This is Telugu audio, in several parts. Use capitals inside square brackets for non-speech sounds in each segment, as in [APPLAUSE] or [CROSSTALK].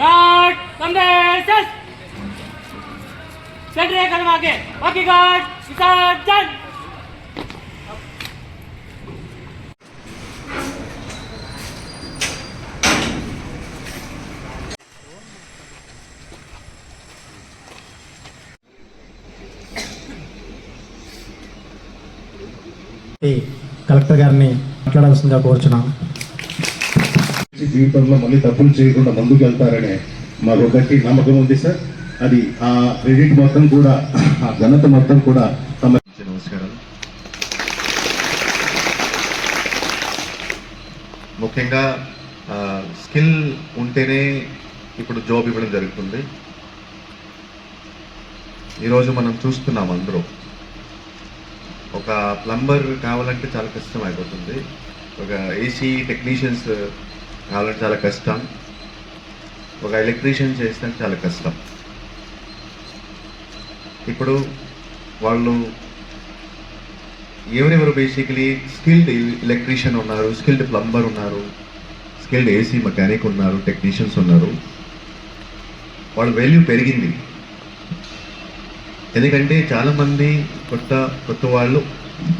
गार्ड संदेश चल रहे कदम आगे बाकी गार्ड विसर्जन ఈ కలెక్టర్ గారిని మాట్లాడాల్సిందిగా కోరుచున్నాను జీవితంలో మళ్ళీ తప్పులు చేయకుండా ముందుకు వెళ్తారనే మాకు గట్టి నమ్మకం ఉంది సార్. అది ఆ క్రెడిట్ మొత్తం కూడా ఆ ఘనత మొత్తం కూడా తమ నమస్కారం. ముఖ్యంగా స్కిల్ ఉంటేనే ఇప్పుడు జాబ్ ఇవ్వడం జరుగుతుంది. ఈరోజు మనం చూస్తున్నాం అందరూ. ఒక ప్లంబర్ కావాలంటే చాలా కష్టం అయిపోతుంది. ఒక ఏసీ టెక్నీషియన్స్ కావాలంటే చాలా కష్టం. ఒక ఎలక్ట్రీషియన్ చేస్తే చాలా కష్టం. ఇప్పుడు వాళ్ళు ఎవరెవరు బేసికలీ స్కిల్డ్ ఎలక్ట్రీషియన్ ఉన్నారు స్కిల్డ్ ప్లంబర్ ఉన్నారు స్కిల్డ్ ఏసీ మెకానిక్ ఉన్నారు టెక్నీషియన్స్ ఉన్నారు. వాళ్ళ వాల్యూ పెరిగింది. ఎందుకంటే చాలామంది కొత్త కొత్త వాళ్ళు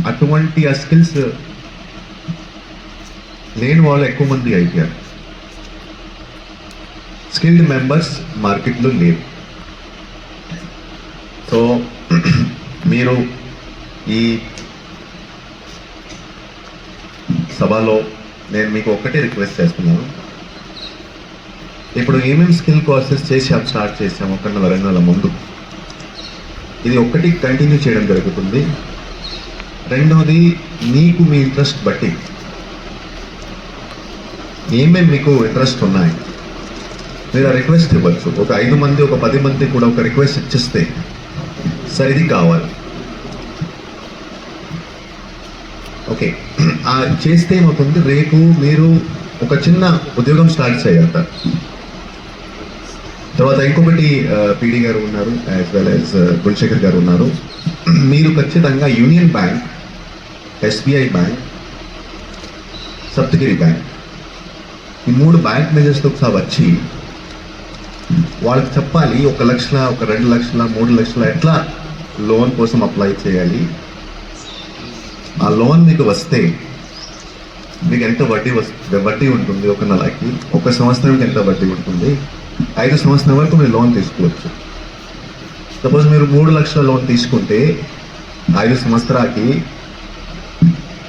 అటువంటి ఆ స్కిల్స్ లేని వాళ్ళు ఎక్కువ మంది అయిపోయారు. స్కిల్డ్ మెంబర్స్ మార్కెట్లో లేవు. సో [CLEARS THROAT] మీరు ఈ సభలో నేను మీకు ఒక్కటే రిక్వెస్ట్ చేస్తున్నాను. ఇప్పుడు ఏమేమి స్కిల్ కోర్సెస్ చేసాం స్టార్ట్ చేసాము ఒక వరంగల్ ముందు? ఇది ఒక్కటి కంటిన్యూ చేయడం జరుగుతుంది. రెండవది మీకు మీ ఇంట్రెస్ట్ బట్టి. ఏమేమి మీకు ఇంట్రెస్ట్ ఉన్నాయి? మీరు ఆ రిక్వెస్ట్ ఇవ్వచ్చు ఒక ఐదు మంది ఒక పది మంది కూడా ఒక రిక్వెస్ట్ ఇచ్చిస్తే సార్ ఇది కావాలి. ఓకే. ఆ చేస్తే ఏమవుతుంది? రేపు మీరు ఒక చిన్న ఉద్యోగం స్టార్ట్ సార్ తర్వాత ఇంకొకటి పీడి గారు ఉన్నారు యాజ్ వెల్ యాజ్ గుల్శేఖర్ గారు ఉన్నారు. మీరు ఖచ్చితంగా union bank SBI bank Saptagiri bank ఈ మూడు బ్యాంక్ మేనేజర్స్తో ఒకసారి వచ్చి వాళ్ళకి చెప్పాలి ఒక లక్షల ఒక రెండు లక్షల మూడు లక్షల ఎట్లా లోన్ కోసం అప్లై చేయాలి. ఆ లోన్ మీకు వస్తే మీకు ఎంత వడ్డీ వస్తుంది వడ్డీ ఉంటుంది ఒక నెలకి? ఒక సంవత్సరానికి ఎంత వడ్డీ ఉంటుంది? ఐదు సంవత్సరం వరకు మీరు లోన్ తీసుకోవచ్చు. సపోజ్ మీరు మూడు లక్షల లోన్ తీసుకుంటే ఐదు సంవత్సరాలకి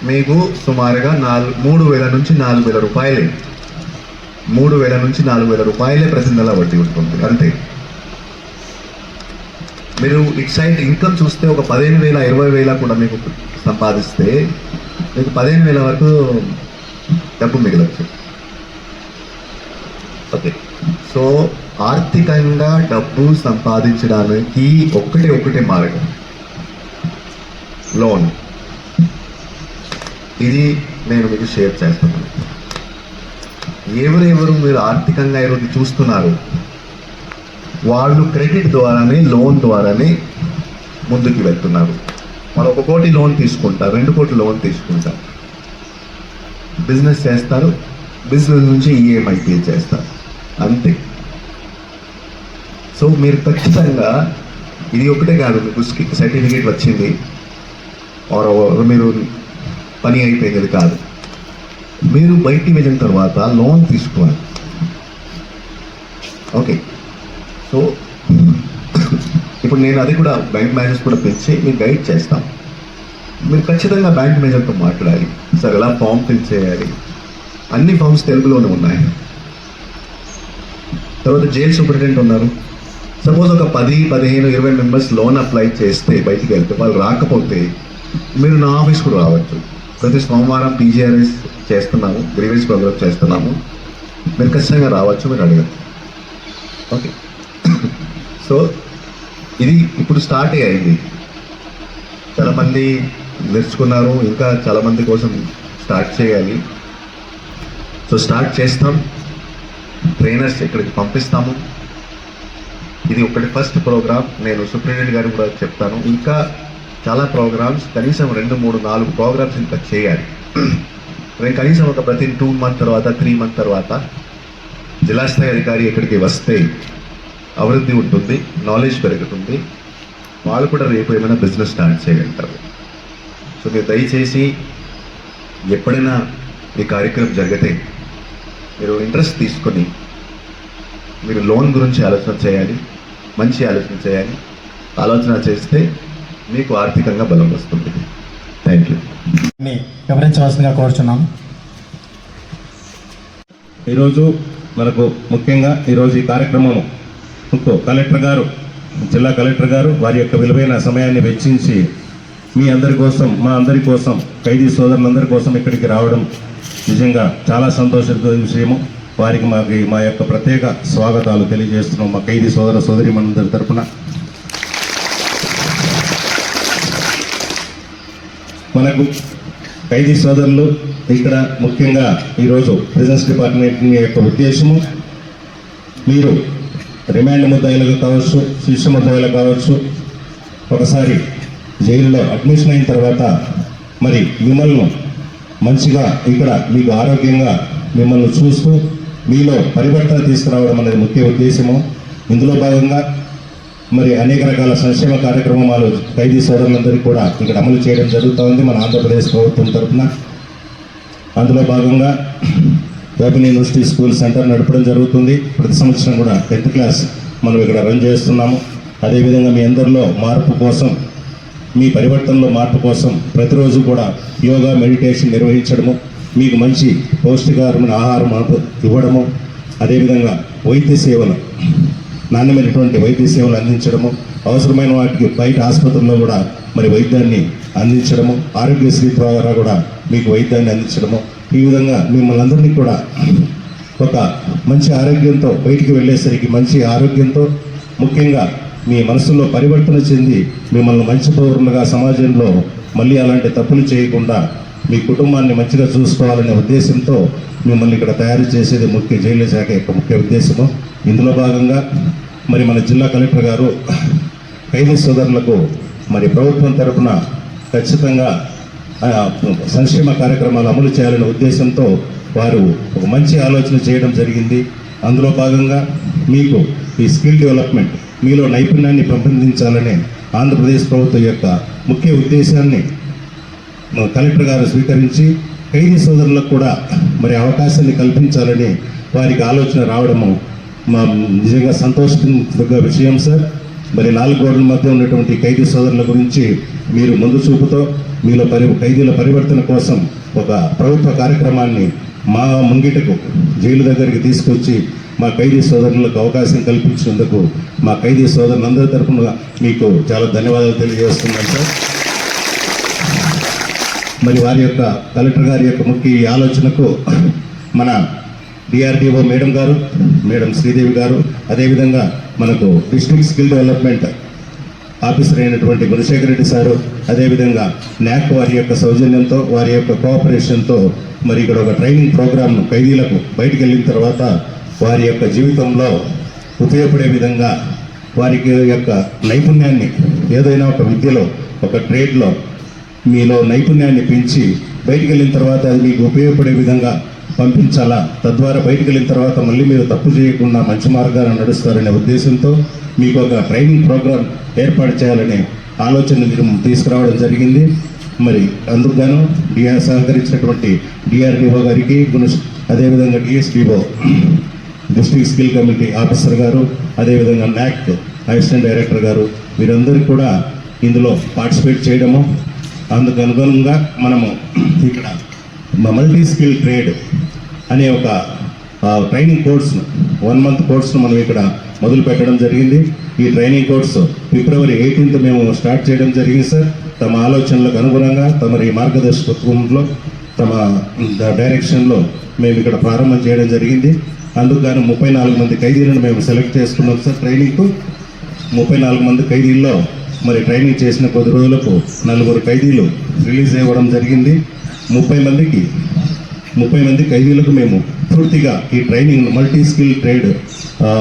మీకు సుమారుగా నాలుగు మూడు వేల నుంచి నాలుగు వేల రూపాయలు. మూడు వేల నుంచి నాలుగు వేల రూపాయలే ప్రతి నెల వడ్డీ ఉంటుంది. అంతే. మీరు ఇటు సైడ్ ఇన్కమ్ చూస్తే ఒక పదిహేను వేల ఇరవై వేల కూడా మీకు సంపాదిస్తే మీకు పదిహేను వేల వరకు డబ్బు మిగలచ్చు. ఓకే. సో ఆర్థికంగా డబ్బు సంపాదించడానికి ఒక్కటే ఒకటే మార్గం. లోన్. ఇది నేను మీకు షేర్ చేస్తున్నాను ఎవరెవరు మీరు ఆర్థికంగా ఈరోజు చూస్తున్నారు? వాళ్ళు క్రెడిట్ ద్వారానే లోన్ ద్వారానే ముందుకు వెళ్తున్నారు. వాళ్ళు ఒక కోటి లోన్ తీసుకుంటారు రెండు కోటి లోన్ తీసుకుంటారు బిజినెస్ చేస్తారు బిజినెస్ నుంచి ఈఎంఐ పే చేస్తారు. అంతే. సో మీరు ఖచ్చితంగా ఇది ఒకటే కాదు మీకు సర్టిఫికేట్ వచ్చింది. ఆర్ మీరు పని అయిపోయింది కాదు. మీరు బయటికి వెళ్ళిన తర్వాత లోన్ తీసుకోవాలి ఓకే. సో ఇప్పుడు నేను అది కూడా బ్యాంక్ మేనేజర్స్ కూడా పెంచి మీకు గైడ్ చేస్తాం. మీరు ఖచ్చితంగా బ్యాంక్ మేనేజర్తో మాట్లాడాలి. సార్ ఎలా ఫామ్ ఫిల్ చేయాలి? అన్ని ఫామ్స్ తెలుగులోనే ఉన్నాయి. తర్వాత జైల్ సూపరింటెండెంట్ ఉన్నారు. సపోజ్ ఒక పది పదిహేను ఇరవై మెంబర్స్ లోన్ అప్లై చేస్తే బయటికి వెళ్తే వాళ్ళు రాకపోతే మీరు నా ఆఫీస్ కూడా రావచ్చు. ప్రతి సోమవారం పీజీఆర్ఎస్ చేస్తున్నాము గ్రీవెన్స్ ప్రోగ్రామ్ చేస్తున్నాము. మీరు ఖచ్చితంగా రావచ్చు మీరు అడగచ్చు. ఓకే సో ఇది ఇప్పుడు స్టార్ట్ అయింది. చాలామంది నేర్చుకున్నారు ఇంకా చాలామంది కోసం స్టార్ట్ చేయాలి. సో స్టార్ట్ చేస్తాం. ట్రైనర్స్ ఇక్కడికి పంపిస్తాము. ఇది ఒకటి ఫస్ట్ ప్రోగ్రామ్ నేను సూపరింటెండెంట్ గారు కూడా చెప్తాను. ఇంకా చాలా ప్రోగ్రామ్స్ కనీసం రెండు మూడు నాలుగు ప్రోగ్రామ్స్ ఇంకా చేయాలి. నేను కనీసం ఒక ప్రతి టూ మంత్ తర్వాత త్రీ మంత్ తర్వాత జిల్లా స్థాయి అధికారి ఇక్కడికి వస్తే అభివృద్ధి ఉంటుంది నాలెడ్జ్ పెరుగుతుంది. వాళ్ళు కూడా రేపు ఏమైనా బిజినెస్ స్టార్ట్ చేయగలుగుతారు. సో మీరు దయచేసి ఎప్పుడైనా ఈ కార్యక్రమం జరిగితే మీరు ఇంట్రెస్ట్ తీసుకొని మీరు లోన్ గురించి ఆలోచన చేయాలి మంచి ఆలోచన చేయాలి. ఆలోచన చేస్తే మీకు ఆర్థికంగా బలం వస్తుంది. థ్యాంక్ యూ వివరించవలసిందిగా కోరుచున్నాం ఈరోజు మనకు ముఖ్యంగా ఈరోజు ఈ కార్యక్రమం కలెక్టర్ గారు జిల్లా కలెక్టర్ గారు వారి యొక్క విలువైన సమయాన్ని వెచ్చించి మీ అందరి కోసం మా అందరి కోసం ఖైదీ సోదరులందరి కోసం ఇక్కడికి రావడం నిజంగా చాలా సంతోషంతో విషయము వారికి మాకు మా యొక్క ప్రత్యేక స్వాగతాలు తెలియజేస్తున్నాం మా ఖైదీ సోదర సోదరి మనందరి తరఫున మనకు ఖైదీ సోదరులు ఇక్కడ ముఖ్యంగా ఈరోజు బిజినెస్ డిపార్ట్మెంట్ యొక్క ఉద్దేశము. మీరు రిమాండ్ ముద్దాయిలకు కావచ్చు శిక్ష ముద్దాయిలకు కావచ్చు ఒకసారి జైలులో అడ్మిషన్ అయిన తర్వాత మరి మిమ్మల్ని మంచిగా ఇక్కడ మీకు ఆరోగ్యంగా మిమ్మల్ని చూస్తూ మీలో పరివర్తన తీసుకురావడం అనేది ముఖ్య ఉద్దేశము. ఇందులో భాగంగా మరి అనేక రకాల సంక్షేమ కార్యక్రమాలు ఖైదీ సోదరులందరికీ కూడా ఇక్కడ అమలు చేయడం జరుగుతూ ఉంది మన ఆంధ్రప్రదేశ్ ప్రభుత్వం తరఫున అందులో భాగంగా ఓపెన్ యూనివర్సిటీ స్కూల్ సెంటర్ నడపడం జరుగుతుంది. ప్రతి సంవత్సరం కూడా టెన్త్ క్లాస్ మనం ఇక్కడ రన్ చేస్తున్నాము. అదేవిధంగా మీ అందరిలో మార్పు కోసం మీ పరివర్తనలో మార్పు కోసం ప్రతిరోజు కూడా యోగా మెడిటేషన్ నిర్వహించడము మీకు మంచి పౌష్టికారమైన ఆహారం ఇవ్వడము అదేవిధంగా వైద్య సేవలు నాణ్యమైనటువంటి వైద్య సేవలు అందించడము అవసరమైన వాటికి బయట ఆసుపత్రుల్లో కూడా మరి వైద్యాన్ని అందించడము ఆరోగ్యశ్రీ ద్వారా కూడా మీకు వైద్యాన్ని అందించడము. ఈ విధంగా మిమ్మల్ని అందరినీ కూడా ఒక మంచి ఆరోగ్యంతో బయటికి వెళ్ళేసరికి మంచి ఆరోగ్యంతో ముఖ్యంగా మీ మనసులో పరివర్తన చెంది మిమ్మల్ని మంచి పౌరులుగా సమాజంలో మళ్ళీ అలాంటి తప్పులు చేయకుండా మీ కుటుంబాన్ని మంచిగా చూసుకోవాలనే ఉద్దేశంతో మిమ్మల్ని ఇక్కడ తయారు చేసేది ముఖ్య జైలు శాఖ యొక్క ముఖ్య ఉద్దేశము. ఇందులో భాగంగా మరి మన జిల్లా కలెక్టర్ గారు ఖైదీ సోదరులకు మరి ప్రభుత్వం తరఫున ఖచ్చితంగా సంక్షేమ కార్యక్రమాలు అమలు చేయాలనే ఉద్దేశంతో వారు ఒక మంచి ఆలోచన చేయడం జరిగింది. అందులో భాగంగా మీకు ఈ స్కిల్ డెవలప్మెంట్ మీలో నైపుణ్యాన్ని పెంపొందించాలనే ఆంధ్రప్రదేశ్ ప్రభుత్వం యొక్క ముఖ్య ఉద్దేశాన్ని కలెక్టర్ గారు స్వీకరించి ఖైదీ సోదరులకు కూడా మరి అవకాశాన్ని కల్పించాలని వారికి ఆలోచన రావడము మా నిజంగా సంతోషించదగ్గ విషయం సార్ మరి నాలుగు గోడల మధ్య ఉన్నటువంటి ఖైదీ సోదరుల గురించి మీరు ముందు చూపుతో మీలో పరి ఖైదీల పరివర్తన కోసం ఒక ప్రభుత్వ కార్యక్రమాన్ని మా ముంగిటకు జైలు దగ్గరికి తీసుకొచ్చి మా ఖైదీ సోదరులకు అవకాశం కల్పించినందుకు మా ఖైదీ సోదరులందరి తరఫున మీకు చాలా ధన్యవాదాలు తెలియజేస్తున్నాను సార్ మరి వారి యొక్క కలెక్టర్ గారి యొక్క ముఖ్య ఆలోచనకు మన డిఆర్డిఓ మేడం గారు మేడం శ్రీదేవి గారు అదేవిధంగా మనకు డిస్ట్రిక్ట్ స్కిల్ డెవలప్మెంట్ ఆఫీసర్ అయినటువంటి గుణశేఖర్ రెడ్డి సారు అదేవిధంగా న్యాక్ వారి యొక్క సౌజన్యంతో వారి యొక్క కోఆపరేషన్తో మరి ఇక్కడ ఒక ట్రైనింగ్ ప్రోగ్రామ్ను ఖైదీలకు బయటికి వెళ్ళిన తర్వాత వారి యొక్క జీవితంలో ఉపయోగపడే విధంగా వారికి యొక్క నైపుణ్యాన్ని ఏదైనా ఒక విద్యలో ఒక ట్రేడ్లో మీలో నైపుణ్యాన్ని పెంచి బయటికి వెళ్ళిన తర్వాత అది మీకు ఉపయోగపడే విధంగా పంపించాలా? తద్వారా బయటికి వెళ్ళిన తర్వాత మళ్ళీ మీరు తప్పు చేయకుండా మంచి మార్గాలను నడుస్తారనే ఉద్దేశంతో మీకు ఒక ట్రైనింగ్ ప్రోగ్రాం ఏర్పాటు చేయాలనే ఆలోచన మీరు తీసుకురావడం జరిగింది. మరి అందుకు గాను డిఆర్ సహకరించినటువంటి డిఆర్డిఓ గారికి గుణ అదేవిధంగా DSDO district skill committee officer గారు అదేవిధంగా నాక్ అసిస్టెంట్ డైరెక్టర్ గారు వీరందరూ కూడా ఇందులో పార్టిసిపేట్ చేయడము. అందుకు అనుగుణంగా మనము ఇక్కడ మల్టీ స్కిల్ ట్రేడ్ అనే ఒక ట్రైనింగ్ కోర్సును వన్ మంత్ కోర్సును మనం ఇక్కడ మొదలు పెట్టడం జరిగింది. ఈ ట్రైనింగ్ కోర్సు ఫిబ్రవరి ఎయిటీన్త్ మేము స్టార్ట్ చేయడం జరిగింది సార్ తమ ఆలోచనలకు అనుగుణంగా తమరి మార్గదర్శకత్వంలో తమ డైరెక్షన్లో మేము ఇక్కడ ప్రారంభం చేయడం జరిగింది. అందుకు గాను ముప్పై నాలుగు మంది ఖైదీలను మేము సెలెక్ట్ చేసుకున్నాం సార్ ట్రైనింగ్కు ముప్పై నాలుగు మంది ఖైదీల్లో మరి ట్రైనింగ్ చేసిన కొద్ది రోజులకు నలుగురు ఖైదీలు రిలీజ్ అవ్వడం జరిగింది. ముప్పై మందికి ముప్పై మంది ఖైదీలకు మేము పూర్తిగా ఈ training multi skill trade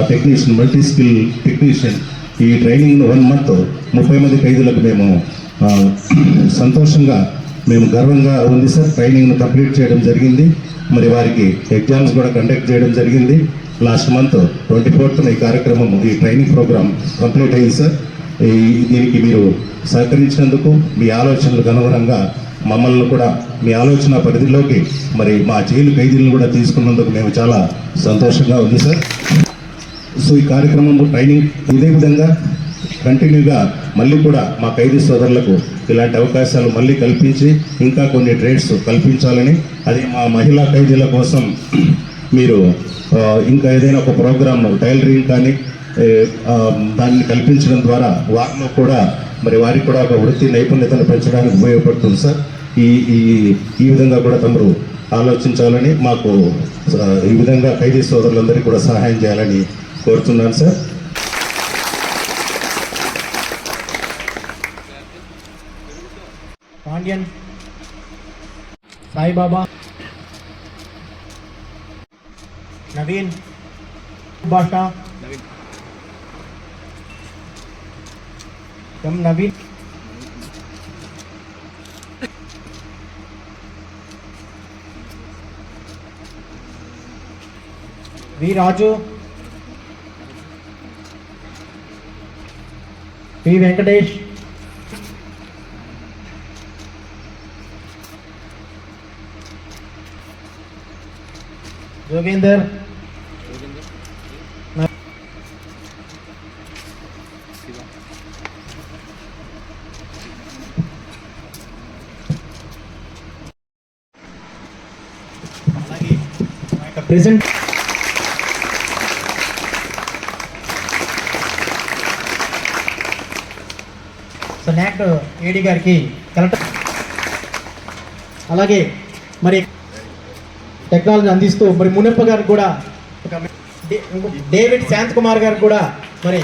technician multi skill technician ఈ ట్రైనింగ్ వన్ మంత్ ముప్పై మంది ఖైదీలకు మేము సంతోషంగా మేము గర్వంగా ఉంది సార్. ట్రైనింగ్ను కంప్లీట్ చేయడం జరిగింది. మరి వారికి ఎగ్జామ్స్ కూడా కండక్ట్ చేయడం జరిగింది. లాస్ట్ మంత్ ట్వంటీ ఫోర్త్న ఈ కార్యక్రమం ఈ ట్రైనింగ్ ప్రోగ్రామ్ కంప్లీట్ అయింది సార్. దీనికి మీరు సహకరించినందుకు మీ ఆలోచనలకు అనుగుణంగా మమ్మల్ని కూడా మీ ఆలోచన పరిధిలోకి మరి మా జైలు ఖైదీలను కూడా తీసుకున్నందుకు మేము చాలా సంతోషంగా ఉంది సార్. సో ఈ కార్యక్రమం ట్రైనింగ్ ఇదే విధంగా కంటిన్యూగా మళ్ళీ కూడా మా ఖైదీ సోదరులకు ఇలాంటి అవకాశాలు మళ్ళీ కల్పించి ఇంకా కొన్ని ట్రేడ్స్ కల్పించాలని అది మా మహిళా ఖైదీల కోసం మీరు ఇంకా ఏదైనా ఒక ప్రోగ్రామ్ టైలరింగ్ కానీ దాన్ని కల్పించడం ద్వారా వారిలో కూడా మరి వారికి కూడా ఒక వృత్తి నైపుణ్యతను పెంచడానికి ఉపయోగపడుతుంది సార్. ఈ ఈ ఈ విధంగా కూడా తమరు ఆలోచించాలని మాకు ఈ విధంగా ఖైదీ సోదరులందరికీ కూడా సహాయం చేయాలని కోరుతున్నాను sir. Pandyan Saibaba Naveen Basha M Naveen? V Raju. P Venkatesh. Jogender. Present so నాక్ ఏడి గారికి కలెక్టర్ అలాగే మరి టెక్నాలజీ అందిస్తూ మరి మునప్ప గారికి కూడా డేవిడ్ శాంత్ కుమార్ గారికి కూడా మరి